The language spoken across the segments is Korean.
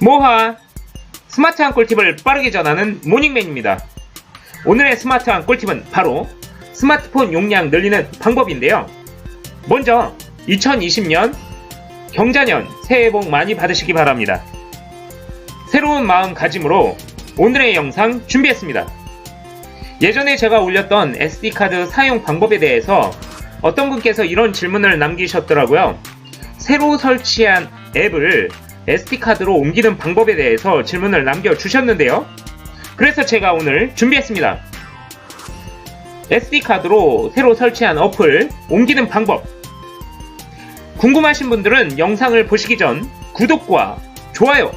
모하 스마트한 꿀팁을 빠르게 전하는 모닝맨입니다. 오늘의 스마트한 꿀팁은 바로 스마트폰 용량 늘리는 방법인데요. 먼저 2020년 경자년 새해 복 많이 받으시기 바랍니다. 새로운 마음가짐으로 오늘의 영상 준비했습니다. 예전에 제가 올렸던 SD카드 사용 방법에 대해서 어떤 분께서 이런 질문을 남기셨더라고요. 새로 설치한 앱을 SD카드로 옮기는 방법에 대해서 질문을 남겨주셨는데요. 그래서 제가 오늘 준비했습니다. SD카드로 새로 설치한 어플 옮기는 방법. 궁금하신 분들은 영상을 보시기 전 구독과 좋아요,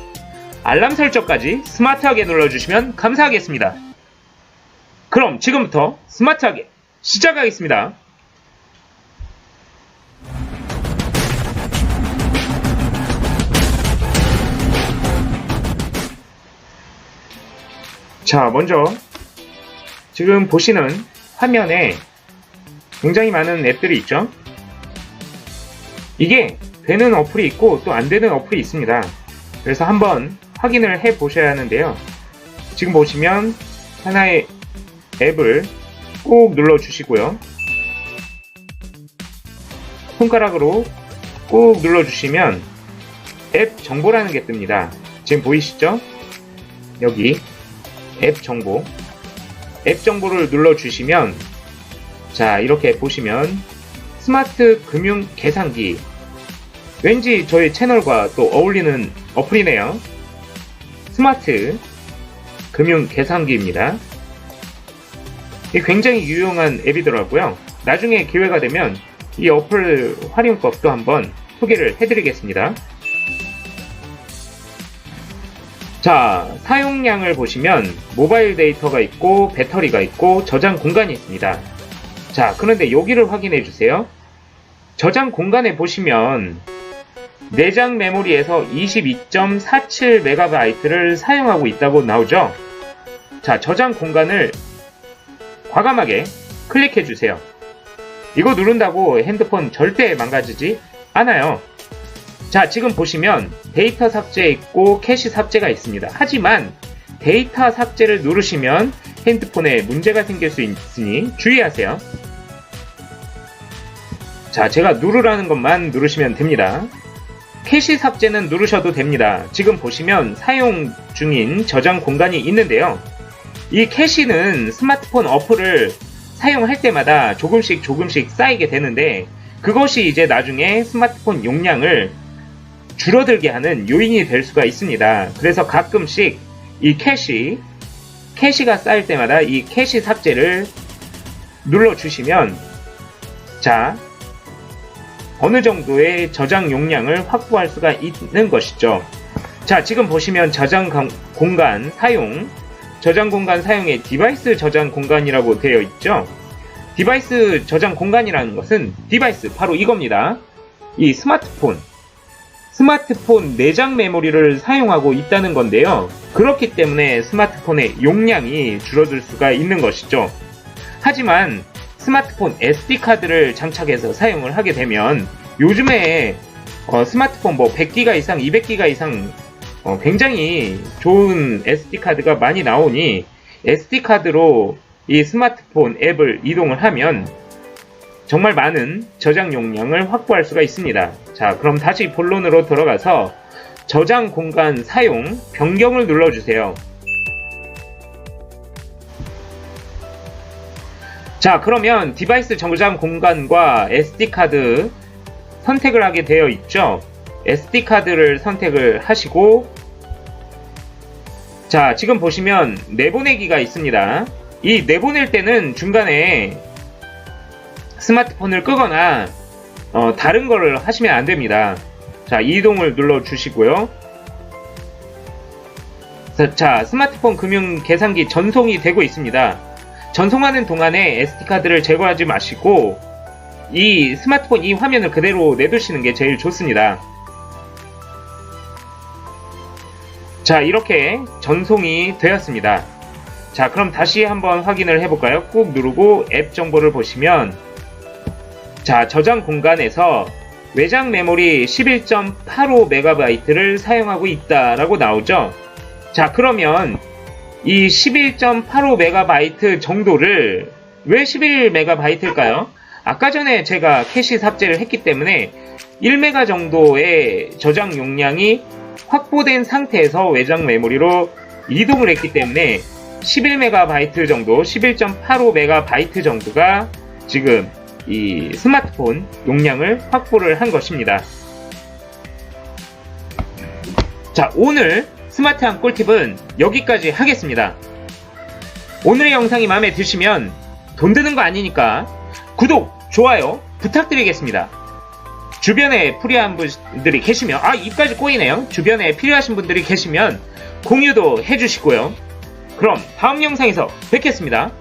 알람 설정까지 스마트하게 눌러주시면 감사하겠습니다. 그럼 지금부터 스마트하게 시작하겠습니다. 자, 먼저 지금 보시는 화면에 굉장히 많은 앱들이 있죠. 이게 되는 어플이 있고 또 안 되는 어플이 있습니다. 그래서 한번 확인을 해 보셔야 하는데요. 지금 보시면 하나의 앱을 꼭 눌러 주시고요. 손가락으로 꾹 눌러 주시면 앱 정보라는 게 뜹니다. 지금 보이시죠? 여기 앱 정보. 앱 정보를 눌러 주시면 자, 이렇게 보시면 스마트 금융 계산기. 왠지 저희 채널과 또 어울리는 어플이네요. 스마트 금융 계산기입니다. 굉장히 유용한 앱이더라고요. 나중에 기회가 되면 이 어플 활용법도 한번 소개를 해드리겠습니다. 자, 사용량을 보시면 모바일 데이터가 있고 배터리가 있고 저장 공간이 있습니다. 자, 그런데 여기를 확인해 주세요. 저장 공간에 보시면 내장 메모리에서 22.47MB를 사용하고 있다고 나오죠? 자, 저장 공간을 과감하게 클릭해 주세요. 이거 누른다고 핸드폰 절대 망가지지 않아요. 자, 지금 보시면 데이터 삭제 있고 캐시 삭제가 있습니다. 하지만 데이터 삭제를 누르시면 핸드폰에 문제가 생길 수 있으니 주의하세요. 자, 제가 누르라는 것만 누르시면 됩니다. 캐시 삭제는 누르셔도 됩니다. 지금 보시면 사용 중인 저장 공간이 있는데요. 이 캐시는 스마트폰 어플을 사용할 때마다 조금씩 조금씩 쌓이게 되는데 그것이 이제 나중에 스마트폰 용량을 줄어들게 하는 요인이 될 수가 있습니다. 그래서 가끔씩 이 캐시, 캐시가 쌓일 때마다 이 캐시 삭제를 눌러주시면 자, 어느 정도의 저장 용량을 확보할 수가 있는 것이죠. 자, 지금 보시면 저장 강- 공간 사용, 저장 공간 사용의 디바이스 저장 공간이라고 되어 있죠. 디바이스 저장 공간이라는 것은 디바이스 바로 이겁니다. 이 스마트폰, 스마트폰 내장 메모리를 사용하고 있다는 건데요. 그렇기 때문에 스마트폰의 용량이 줄어들 수가 있는 것이죠. 하지만 스마트폰 SD카드를 장착해서 사용을 하게 되면 요즘에 어, 스마트폰 뭐 100기가 이상, 200기가 이상 어, 굉장히 좋은 SD카드가 많이 나오니 SD카드로 이 스마트폰 앱을 이동을 하면 정말 많은 저장 용량을 확보할 수가 있습니다. 자, 그럼 다시 본론으로 들어가서 저장 공간 사용 변경을 눌러주세요. 자, 그러면 디바이스 저장 공간과 SD카드 선택을 하게 되어 있죠. SD카드를 선택을 하시고, 자, 지금 보시면 내보내기가 있습니다. 이 내보낼 때는 중간에 스마트폰을 끄거나 어, 다른 거를 하시면 안 됩니다. 자, 이동을 눌러 주시고요. 자, 자, 스마트폰 금융 계산기 전송이 되고 있습니다. 전송하는 동안에 SD카드를 제거하지 마시고 이 스마트폰 이 화면을 그대로 내두시는 게 제일 좋습니다. 자, 이렇게 전송이 되었습니다. 자, 그럼 다시 한번 확인을 해볼까요? 꾹 누르고 앱 정보를 보시면 자, 저장 공간에서 외장 메모리 11.85MB를 사용하고 있다라고 나오죠. 자, 그러면 이 11.85MB 정도를 왜 11MB일까요? 아까 전에 제가 캐시 삭제를 했기 때문에 1메가 정도의 저장 용량이 확보된 상태에서 외장 메모리로 이동을 했기 때문에 11MB 정도, 11.85MB 정도가 지금 이 스마트폰 용량을 확보를 한 것입니다. 자, 오늘 스마트한 꿀팁은 여기까지 하겠습니다. 오늘의 영상이 마음에 드시면 돈 드는 거 아니니까 구독, 좋아요 부탁드리겠습니다. 주변에 필요한 분들이 계시면, 아, 입까지 꼬이네요. 주변에 필요하신 분들이 계시면 공유도 해주시고요. 그럼 다음 영상에서 뵙겠습니다.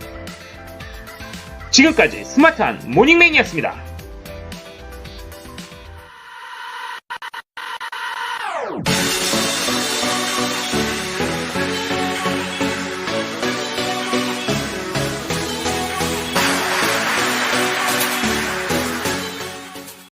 지금까지 스마트한 모닝맨이었습니다.